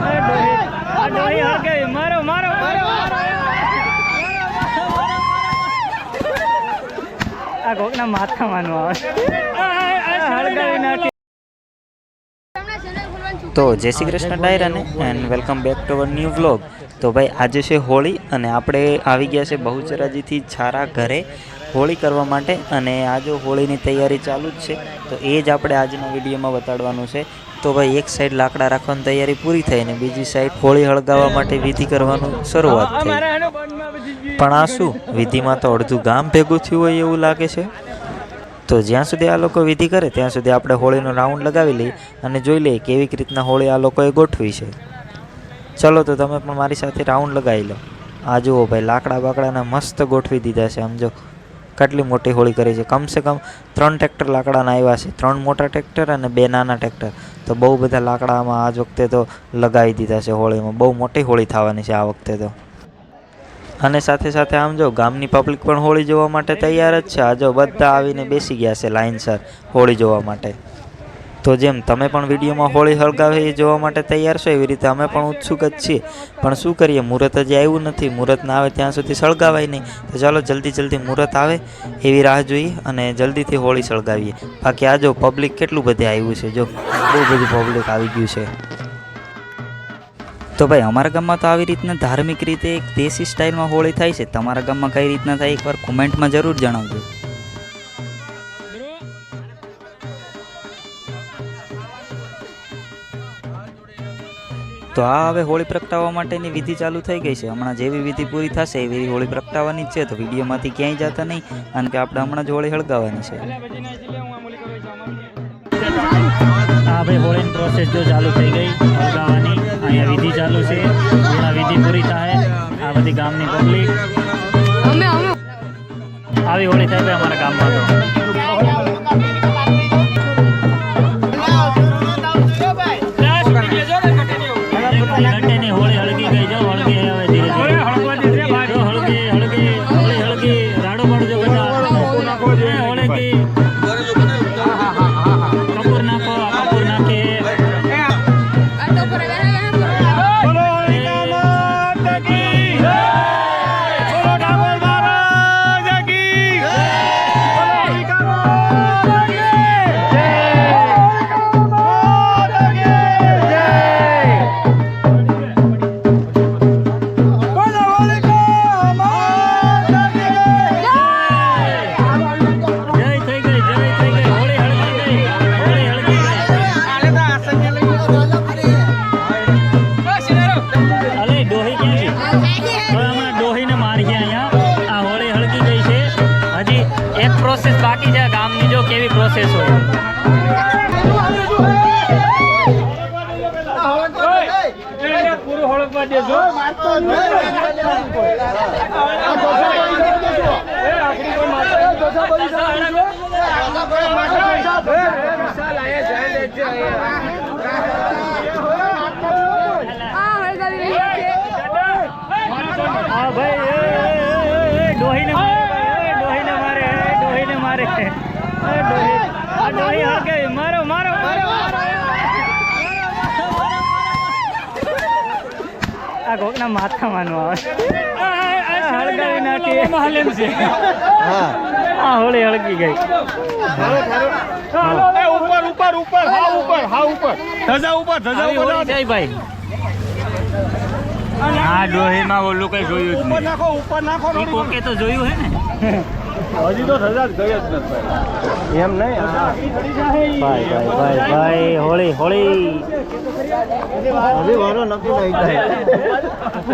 હળગે મારો મારો આ કોકના માથામાં નો આવે તો જય Shri Krishna ડાયરાને and welcome back to our new vlog તો ભાઈ, આજે છે હોળી અને આપણે આવી ગયા છે બહુચરાજીથી છારા ઘરે. હોળી કરવા માટે અને આ જો હોળીની તૈયારી ચાલુ જ છે, તો એ જ આપણે આજના વિડીયોમાં બતાડવાનું છે. તો ભાઈ, એક સાઈડ લાકડા રાખવાની તૈયારી પૂરી થઈ ને બીજી સાઈડ હોળી હળગાવવા માટે વિધિ કરવાનું શરૂઆત થઈ. પણ આ શું? વિધિમાં તો અડધું ગામ ભેગું થયું હોય એવું લાગે છે. તો જ્યાં સુધી આ લોકો વિધિ કરે, ત્યાં સુધી આપણે હોળીનો રાઉન્ડ લગાવી લઈએ અને જોઈ લઈએ કેવી રીતના હોળી આ લોકોએ ગોઠવી છે. ચલો, તો તમે પણ મારી સાથે રાઉન્ડ લગાવી લો. આ જુઓ ભાઈ, લાકડા બાકડાના મસ્ત ગોઠવી દીધા છે. સમજો કેટલી મોટી હોળી કરી છે? કમસે કમ ત્રણ ટ્રેક્ટર લાકડાના આવ્યા છે. ત્રણ મોટા ટ્રેક્ટર અને બે નાના ટ્રેક્ટર. તો બહુ બધા લાકડામાં આજ વખતે તો લગાવી દીધા છે હોળીમાં. બહુ મોટી હોળી થવાની છે આ વખતે તો. અને સાથે સાથે આમ જો ગામની પબ્લિક પણ હોળી જોવા માટે તૈયાર જ છે. આજો બધા આવીને બેસી ગયા છે લાઇનસર હોળી જોવા માટે. તો જેમ તમે પણ વિડીયોમાં હોળી હળગાવે એ જોવા માટે તૈયાર છો, એવી રીતે અમે પણ ઉત્સુક જ છીએ. પણ શું કરીએ, મુહૂર્ત હજી આવ્યું નથી. મુહૂર્ત ના આવે ત્યાં સુધી સળગાવાય નહીં. તો ચાલો જલ્દી જલ્દી મુહૂર્ત આવે, એવી રાહ જોઈએ અને જલ્દીથી હોળી સળગાવીએ. બાકી આ જો પબ્લિક કેટલું બધે આવ્યું છે, જો. બહુ બધું પબ્લિક આવી ગયું છે. તો ભાઈ, અમારા ગામમાં તો આવી રીતના ધાર્મિક રીતે એક દેશી સ્ટાઇલમાં હોળી થાય છે. તમારા ગામમાં કઈ રીતના થાય, એકવાર કોમેન્ટમાં જરૂર જણાવજો. તો આ હવે હોળી પ્રગટાવવા માટેની વિધિ ચાલુ થઈ ગઈ છે. હમણાં જેવી વિધિ પૂરી થશે એવી હોળી પ્રગટાવવાની જ છે. તો વિડીયોમાંથી ક્યાંય જતા નહીં અને કે આપણે હમણાં જ હોળી હળગાવવાની છે. આ ભાઈ હોળીની પ્રોસેસ જો ચાલુ થઈ ગઈ હળગાવાની અહીંયા વિધિ ચાલુ છે. હમણાં વિધિ પૂરી થાય આ બધી ગામની પબ્લિક. આવી હોળી થાય ભાઈ અમારા ગામમાં કપૂર નાખો કપૂર નાખે. હમણાં ડોહીને ગયા અહીંયા. આ હોળી હળકી ગઈ છે. હજી એક પ્રોસેસ બાકી છે. ગામની જો કેવી પ્રોસેસ હોય. પૂરું હળકવા દેજો ભાઈ એ, એ, એ, એ, ડોહીને મારે ડોહીને મારે એ, ડોહીને મારે. એ, ડોહી આ ડોહી હળગે મારો મારો આ કોકના માથા નો આવે. આ હળગાવી નાખી. માલેમ છે. આ હોળી હળગી ગઈ. ઉપર ઉપર ઉપર હા ઉપર હા ઉપર. ધજા ઉપર ધજા ઉપર ભાઈ. આ ડોહીમાં ઓલું કઈ જોયું ઉપર નાખો ઉપર નાખો નહીં કોકે તો જોયું હે ને? હજી તો સજા જ ગઈ જ નથી એમ નહીં? ભાઈ ભાઈ ભાઈ ભાઈ હોળી હોળી. હજી વારો નક્કી નહીં થાય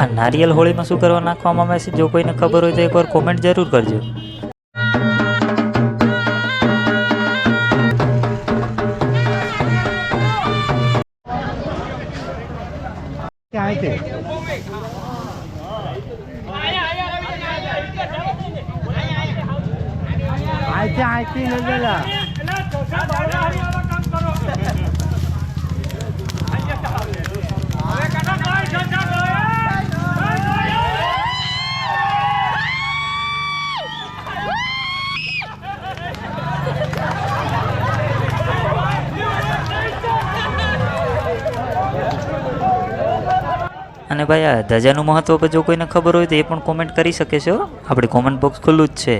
આ નારિયેલ હોળીમાં શું કરવા નાખવામાં આવે છે? જો કોઈને ખબર હોય તો એકવાર કોમેન્ટ જરૂર કરજો. આઈથી આઈથી નજેલા અને ભાઈ, આ ધજાનું મહત્ત્વ પર જો કોઈને ખબર હોય તો એ પણ કોમેન્ટ કરી શકે છે આપણી કોમેન્ટ બોક્સ ખુલ્લું જ છે.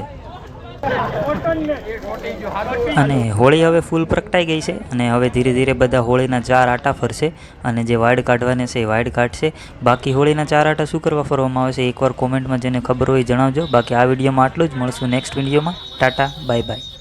અને હોળી હવે ફૂલ પ્રગટાઈ ગઈ છે અને હવે ધીરે ધીરે બધા હોળીના ચાર આટા ફરશે અને જે વાઇડ કાઢવાને છે એ વાઇડ કાઢશે. બાકી હોળીના ચાર આટા શું કરવા ફરવામાં આવે છે એકવાર કોમેન્ટમાં જેને ખબર હોય જણાવજો. બાકી આ વિડીયોમાં આટલું જ. મળશું નેક્સ્ટ વિડીયોમાં. Tata bye bye